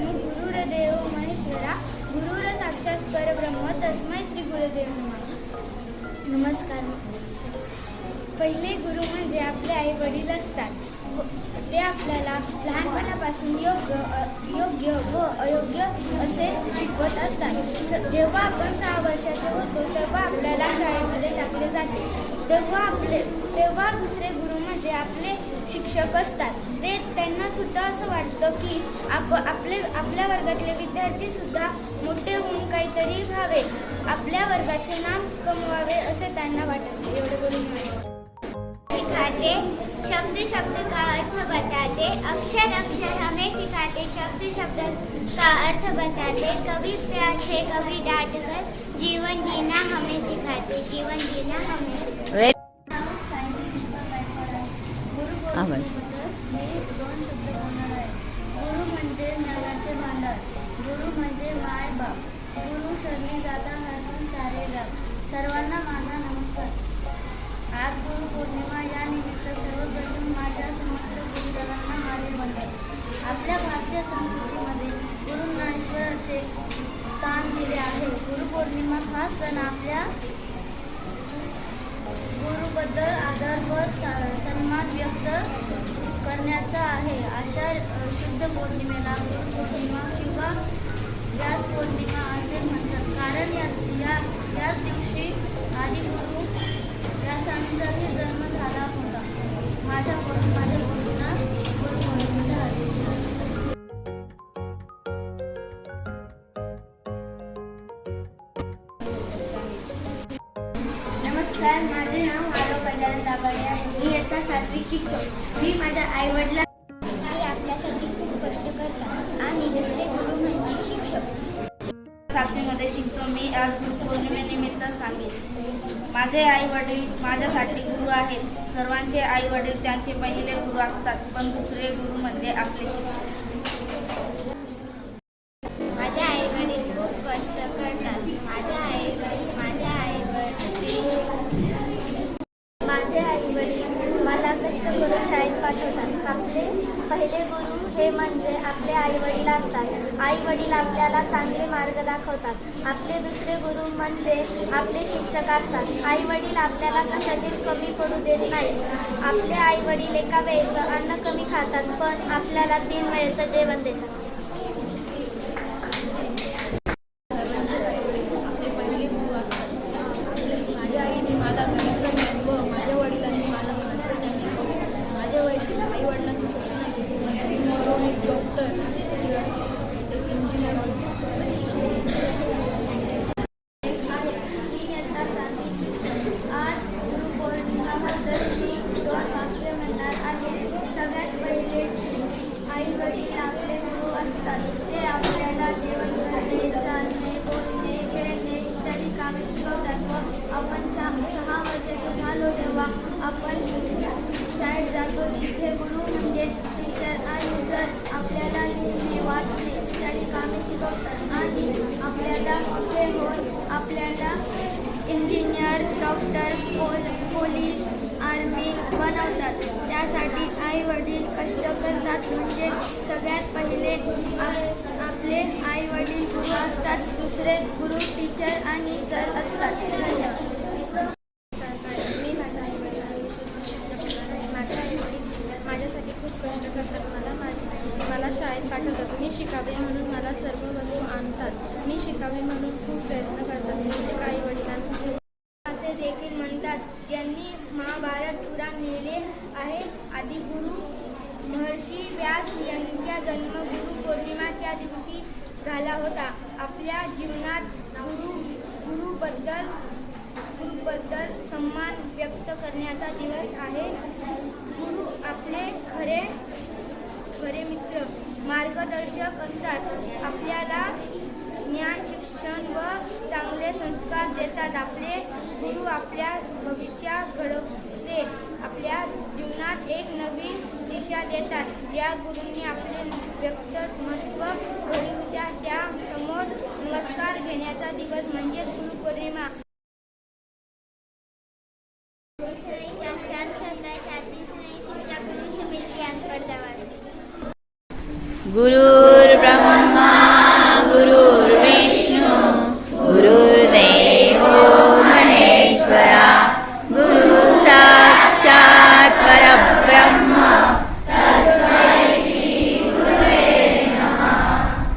विष्णू गुरुरदेव महेश्वरा गुरुर साक्षात परब्रह्म तस्मै श्री गुरुदेव नमस्कार. पहिले गुरु म्हणजे आपले आई वडील असतात. ते आपल्याला लहानपणापासून योग्य योग्य व अयोग्य असे शिकवत असतात. स जेव्हा आपण सहा वर्षाचे होतो तेव्हा आपल्याला शाळेमध्ये टाकले जाते. तेव्हा आपले तेव्हा दुसरे गुरु म्हणजे आपले शिक्षक असतात ते त्यांना सुद्धा असं वाटतं की आप आपले आपल्या वर्गातले विद्यार्थी सुद्धा मोठे होऊन काहीतरी व्हावे आपल्या वर्गाचे नाम कमवावे असे त्यांना वाटत. एवढे बोलून सिखाते शब्द शब्द का अर्थ बताते अक्षर अक्षर हमें सिखाते शब्द शब्द का अर्थ बताते कभी प्यार से कभी डांट कर जीवन जीना हमें सिखाते जीवन जीना हमें सिखाते। आवाज. गुरु म्हणजे ज्ञानाचे भांडार गुरु म्हणजे माय बाप गुरु शरणी जाता हरवून सारे राम सर्वांना माझा नमस्कार आज गुरु पौर्णिमा या निमित्त सर्वप्रथम माझ्या समस्त गुरुजनांना माझे वंदन आपल्या भारतीय संस्कृतीमध्ये गुरुंना ईश्वराचे स्थान दिले आहे गुरुपौर्णिमा हा सण आपल्या गुरुबद्दल आदर व स- सन्मान व्यक्त करण्याचा आहे. अशा शुद्ध पौर्णिमेला गुरुपौर्णिमा किंवा व्यास पौर्णिमा असे म्हणतात. कारण या या याच दिवशी आदिगुरु व्यासांचाही जन्म झाला होता. माझ्या माझ्या नमस्कार माझे नाव माधव गजानन दाभाडे आहे. मी इयत्ता सातवी शिकतो. मी माझ्या आई वडिला ते आपल्यासाठी खूप कष्ट करतात आणि दुसरे गुरु म्हणजे शिक्षक. सातवीमध्ये शिकतो. मी आज गुरुपौर्णिमेनिमित्त सांगेन. माझे आई वडील माझ्यासाठी गुरु आहेत. सर्वांचे आई वडील त्यांचे पहिले गुरु असतात पण दुसरे गुरु म्हणजे आपले शिक्षक. हे म्हणजे आपले आई वडील असतात. आई वडील आपल्याला चांगले मार्ग दाखवतात. आपले दुसरे गुरु म्हणजे आपले शिक्षक असतात. आई वडील आपल्याला कशाची कमी पडू देत नाही आपले आई वडील एका वेळेचं अन्न कमी खातात पण आपल्याला तीन वेळेचं जेवण देतात आपले पहिले गुरु असतात माझ्या आईने मला गणितलं ज्ञान व माझ्या वडिलांनी मला गणितलं ज्ञान शिकवलं माझ्या वडील आई वडिलांचं स्वप्न आहे एक म्हणून एक डॉक्टर एक इंजिनियर मी इयत्ता सातवीची. आज गुरुपौर्णिमाबद्दल मी दोन वाक्य म्हणणार आहे सगळ्यात पहिले आई वडील आपले गुरु असतात ते आपल्याला जेवण करणे चालणे बोलणे खेळणे इत्यादी कामे शिकवतात व आपण सहा सहा वर्षाचे झालो तेव्हा आपण शाळेत जातो तिथे गुरु म्हणजे टीचर आणि सर आपल्याला लिहिणे वाचणे इत्यादी कामे शिकवतात आणि आपल्याला मोठे होऊन आपल्याला इंजिनियर डॉक्टर पोल पोलीस आर्मी बनवतात. त्यासाठी आई वडील कष्ट करतात. म्हणजे सगळ्यात पहिले आपले आई वडील गुरु असतात. दुसरे गुरु टीचर आणि सर असतात. धन्यवाद मी माझ्या आई वडिलांविषयी खूप शब्द बोलणार आहे माझे आई वडील माझ्यासाठी खूप कष्ट करतात मला माझ मला शाळेत पाठवतात मी शिकावे म्हणून मला सर्व असतात. मी शिकावे म्हणून खूप प्रयत्न करतात. प्रत्येक आई वडिलांचे असे देखील म्हणतात ज्यांनी महाभारत पुराण लिहिले आहे. आदिगुरु महर्षी व्यास यांचा जन्म गुरु पौर्णिमाच्या दिवशी झाला होता. आपल्या जीवनात गुरु गुरुबद्दल गुरुबद्दल सन्मान व्यक्त करण्याचा दिवस आहे. गुरु आपले खरे खरे मित्र मार्गदर्शक असतात. आपल्याला ज्ञान शिक्षण व चांगले संस्कार आपले गुरु आपल्या भविष्या घडवते. आपल्या जीवनात एक नवीन दिशा देतात. ज्या गुरूंनी आपले व्यक्तिमत्व घडवूच्या त्या समोर नमस्कार घेण्याचा दिवस म्हणजेच गुरुपौर्णिमा. गुरुर्ब्रह्मा.